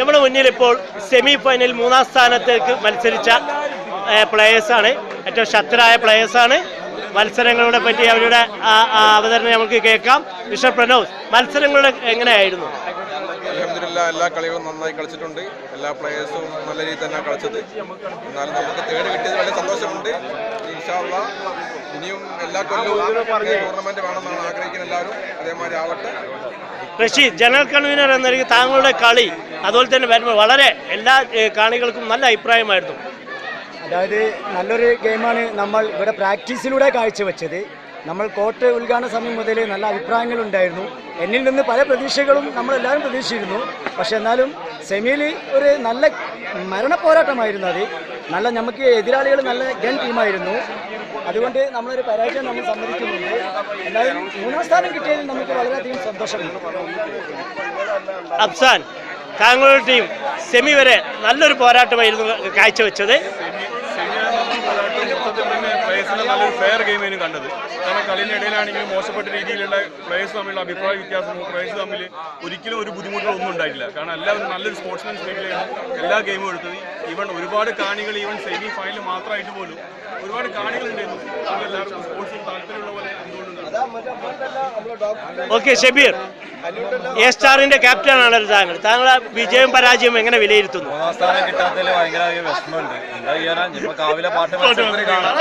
നമ്മുടെ മുന്നിൽ ഇപ്പോൾ സെമി ഫൈനൽ മൂന്നാം സ്ഥാനത്തേക്ക് മത്സരിച്ച പ്ലേയേഴ്സാണ് ഏറ്റവും ശക്തരായ പ്ലേയേഴ്സാണ് മത്സരങ്ങളെ പറ്റി അവരുടെ അവതരണം നമുക്ക് കേൾക്കാം. മിസ്റ്റർ പ്രണോസ് മത്സരങ്ങളുടെ എങ്ങനെയായിരുന്നു? എല്ലാ കളികളും നന്നായി കളിച്ചിട്ടുണ്ട്. എല്ലാ പ്ലേയേഴ്സും നല്ല രീതിയിൽ തന്നെ കളിച്ചത്. എന്നാലും നമുക്ക് തേടി കിട്ടിയത് വളരെ സന്തോഷമുണ്ട്. ഇൻഷാല്ല ഇനിയും എല്ലാ കൊല്ലവും ടൂർണമെന്റ് വേണമെന്നാണ് ആഗ്രഹിക്കുന്ന എല്ലാവരും. അതേമാതിരി ആവട്ടെ. റഷീദ് ജനറൽ കൺവീനർ എന്ന നിലയ്ക്ക് താങ്കളുടെ കളി അതുപോലെ തന്നെ വരുമ്പോൾ വളരെ എല്ലാ കാണികൾക്കും നല്ല അഭിപ്രായമായിരുന്നു. അതായത് നല്ലൊരു ഗെയിമാണ് നമ്മൾ ഇവിടെ പ്രാക്ടീസിലൂടെ കാഴ്ചവെച്ചത്. നമ്മൾ കോർട്ട് ഉദ്ഘാടന സമയം മുതൽ നല്ല അഭിപ്രായങ്ങളുണ്ടായിരുന്നു. എന്നിൽ നിന്ന് പല പ്രതീക്ഷകളും നമ്മളെല്ലാവരും പ്രതീക്ഷിച്ചിരുന്നു. പക്ഷെ എന്നാലും സെമിയിൽ ഒരു നല്ല മരണ പോരാട്ടമായിരുന്നു അത്. നല്ല നമുക്ക് എതിരാളികൾ നല്ല ഗൺ ടീമായിരുന്നു. അതുകൊണ്ട് നമ്മളൊരു പരാജയം നമ്മൾ സമ്മതിക്കുന്നുണ്ട്. എന്നാലും മൂന്നാം സ്ഥാനം കിട്ടിയതിൽ നമുക്ക് വളരെയധികം സന്തോഷമുണ്ട്. അഫ്സാൻ താങ്കളുടെ ടീം സെമി വരെ നല്ലൊരു പോരാട്ടമായിരുന്നു കാഴ്ചവെച്ചത്. മൊത്തത്തിൽ തന്നെ പ്ലേയേഴ്സിന്റെ നല്ലൊരു ഫെയർ ഗെയിമിനും കണ്ടത്. കാരണം കളിയുടെ ഇടയിലാണെങ്കിലും മോശപ്പെട്ട രീതിയിലുള്ള പ്ലേയേഴ്സ് തമ്മിലുള്ള അഭിപ്രായ വ്യത്യാസമോ പ്ലേയേഴ്സ് തമ്മിൽ ഒരിക്കലും ഒരു ബുദ്ധിമുട്ടുകളൊന്നും ഒന്നും ഉണ്ടായിട്ടില്ല. കാരണം എല്ലാവരും നല്ലൊരു സ്പോർട്സ്മാൻ സ്പിരിറ്റിലാണ് എല്ലാ ഗെയിമും എടുത്തത്. ഈവൻ ഒരുപാട് കാണികൾ ഈവൻ സെമി ഫൈനൽ മാത്രമായിട്ട് പോലും ഒരുപാട് കാണികളുണ്ടായിരുന്നു. എല്ലാവർക്കും സ്പോർട്സിൽ താല്പര്യമുള്ള പോലെ ഓക്കെ ഷബീർ. എ സ്റ്റാറിന്റെ ക്യാപ്റ്റനാണ് താങ്കൾ താങ്കൾ. താങ്കളെ വിജയം പരാജയം എങ്ങനെ വിലയിരുത്തുന്നു? കിട്ടാത്തതിൽ ഭയങ്കര വിഷമമുണ്ട്. എന്താ ചെയ്യാനാ? ഇപ്പൊ കാവിലെ പാട്ട് കാണാം.